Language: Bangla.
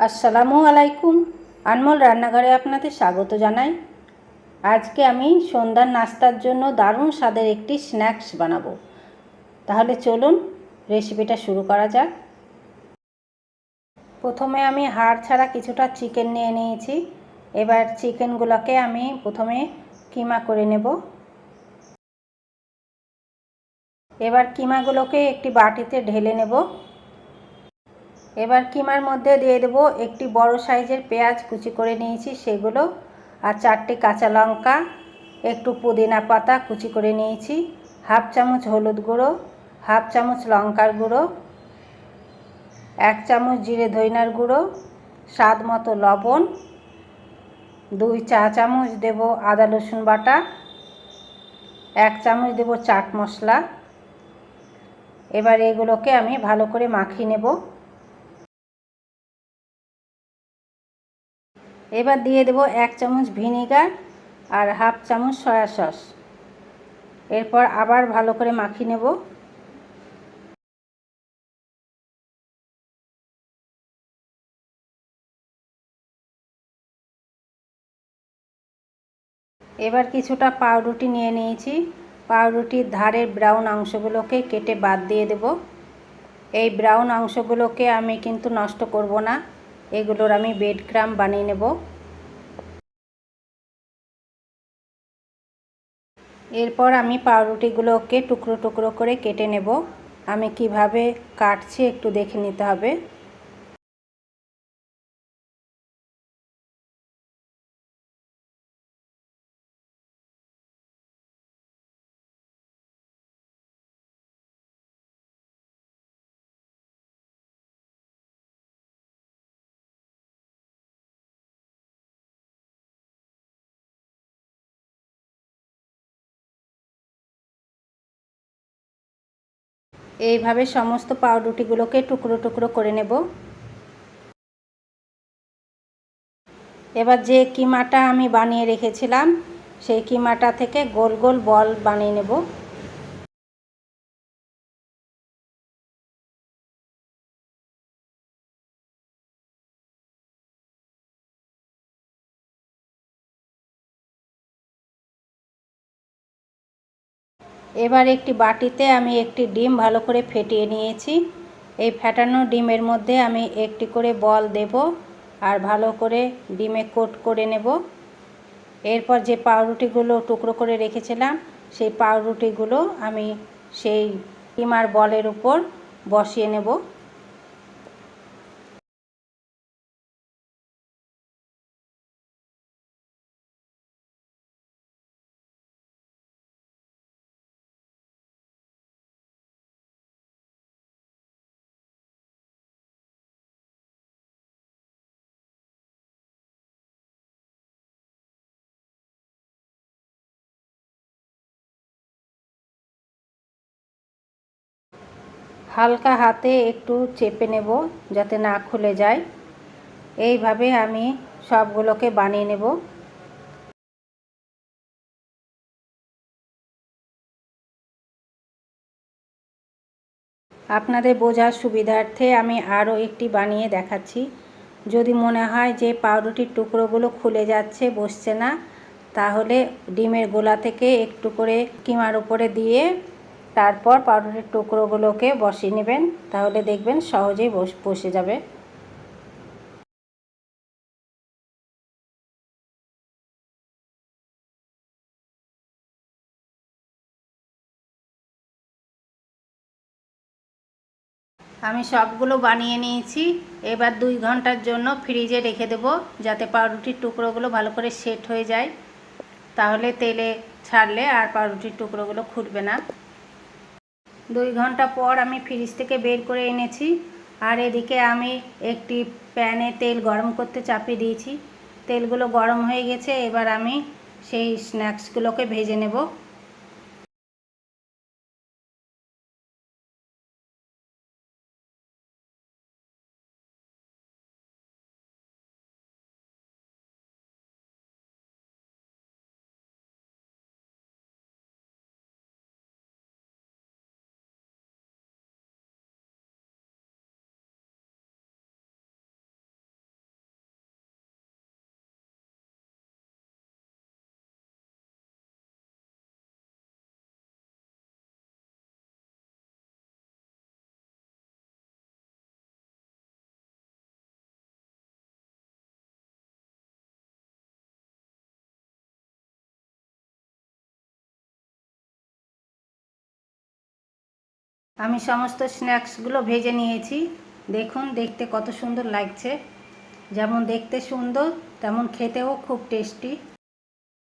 আসসালামু আলাইকুম। আনমোল রান্নাঘরে আপনাদের স্বাগত জানাই। আজকে আমি সন্ধ্যার নাস্তার জন্য দারুণ স্বাদের একটি স্ন্যাক্স বানাবো। তাহলে চলুন রেসিপিটা শুরু করা যাক। প্রথমে আমি হাড় ছাড়া কিছুটা চিকেন নিয়ে নিয়েছি। এবার চিকেনগুলোকে আমি প্রথমে কিমা করে নেব। এবার কিমাগুলোকে একটি বাটিতে ঢেলে নেব। এবার কিমার মধ্যে দিয়ে দেবো একটি বড় সাইজের পেঁয়াজ কুচি করে নিয়েছি, সেগুলো, আর চারটে কাঁচা লঙ্কা, একটু পুদিনা পাতা কুচি করে নিয়েছি, হাফ চামচ হলুদ গুঁড়ো, হাফ চামচ লঙ্কার গুঁড়ো, এক চামচ জিরে ধইনার গুঁড়ো, স্বাদ মতো লবণ, দুই চা চামচ দেব আদা রসুন বাটা, এক চামচ দেব চাট মশলা। এবার এগুলোকে আমি ভালো করে মাখিয়ে নেব। এবার দিয়ে দেব এক চামচ ভিনিগার আর হাফ চামচ সয়া সস। এরপর আবার ভালো করে মাখিয়ে নেব। এবার কিছুটা পাউরুটি নিয়ে নিয়েছি। পাউরুটির ধারের ব্রাউন অংশগুলোকে কেটে বাদ দিয়ে দেব। এই ব্রাউন অংশগুলোকে আমি কিন্তু নষ্ট করব না। এগুলোর আমি বেড ক্রাম বানিয়ে নেব। এরপর আমি পাউরুটিগুলোকে টুকরো টুকরো করে কেটে নেব। আমি কীভাবে কাটছি একটু দেখে নিতে হবে। এইভাবে সমস্ত পাউরুটিগুলোকে টুকরো টুকরো করে নেব। এবার যে কিমাটা আমি বানিয়ে রেখেছিলাম, সেই কিমাটা থেকে গোল গোল বল বানিয়ে নেব। এবার একটি বাটিতে আমি একটি ডিম ভালো করে ফেটিয়ে নিয়েছি। এই ফেটানো ডিমের মধ্যে আমি একটি করে বল দেব আর ভালো করে ডিমে কোট করে নেব। এরপর যে পাউরুটিগুলো টুকরো করে রেখেছিলাম, সেই পাউরুটিগুলো আমি সেই ডিম আর বলের উপর বসিয়ে নেব। হালকা হাতে একটু চেপে নেব যাতে না খুলে যায়। এইভাবে আমি সবগুলোকে বানিয়ে নেব। আপনাদের বোঝার সুবিধার্থে আমি আরও একটি বানিয়ে দেখাচ্ছি। যদি মনে হয় যে পাউরুটির টুকরোগুলো খুলে যাচ্ছে, বসছে না, তাহলে ডিমের গোলা থেকে একটু করে কিমার উপরে দিয়ে তারপর পাউরুটির টুকরোগুলোকে বসিয়ে নেবেন, তাহলে দেখবেন সহজেই বসে যাবে। আমি সবগুলো বানিয়ে নিয়েছি। এবার দুই ঘণ্টার জন্য ফ্রিজে রেখে দেবো, যাতে পাউরুটির টুকরোগুলো ভালো করে সেট হয়ে যায়। তাহলে তেলে ছাড়লে আর পাউরুটির টুকরোগুলো খুলবে না। দুই ঘণ্টা পর আমি ফ্রিজ থেকে বের করে এনেছি। আর এদিকে আমি একটি প্যানে তেল গরম করতে চাপিয়ে দিয়েছি। তেলগুলো গরম হয়ে গেছে, এবার আমি সেই স্ন্যাক্সগুলোকে ভেজে নেব। আমি সমস্ত স্ন্যাক্সগুলো ভেজে নিয়েছি। দেখুন, দেখতে কত সুন্দর লাগছে। যেমন দেখতে সুন্দর, তেমন খেতেও খুব টেস্টি